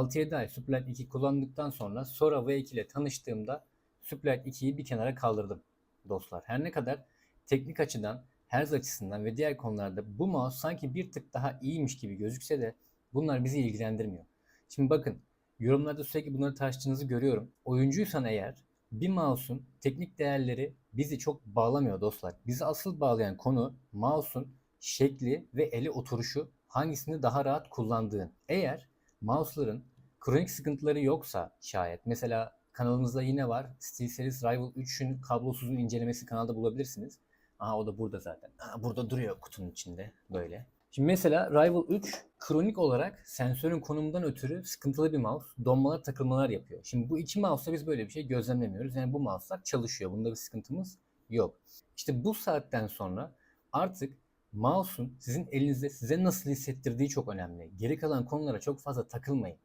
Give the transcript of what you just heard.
6-7 ay Superlight 2 kullandıktan sonra Sora V2 ile tanıştığımda Superlight 2'yi bir kenara kaldırdım dostlar. Her ne kadar teknik açıdan, herz açısından ve diğer konularda bu mouse sanki bir tık daha iyiymiş gibi gözükse de bunlar bizi ilgilendirmiyor. Şimdi bakın yorumlarda sürekli bunları tartıştığınızı görüyorum. Oyuncuysan eğer bir mouse'un teknik değerleri bizi çok bağlamıyor dostlar. Bizi asıl bağlayan konu mouse'un şekli ve eli oturuşu hangisini daha rahat kullandığın. Eğer mouse'ların kronik sıkıntıları yoksa şayet mesela kanalımızda yine var. SteelSeries Rival 3'ün kablosuzun incelemesi kanalda bulabilirsiniz. Aha o da burada zaten. Aha, burada duruyor kutunun içinde böyle. Şimdi mesela Rival 3 kronik olarak sensörün konumundan ötürü sıkıntılı bir mouse. Donmalar takılmalar yapıyor. Şimdi bu iki mouse'da biz böyle bir şey gözlemlemiyoruz. Yani bu mouse'lar çalışıyor. Bunda bir sıkıntımız yok. İşte bu saatten sonra artık mouse'un sizin elinizde size nasıl hissettirdiği çok önemli. Geri kalan konulara çok fazla takılmayın.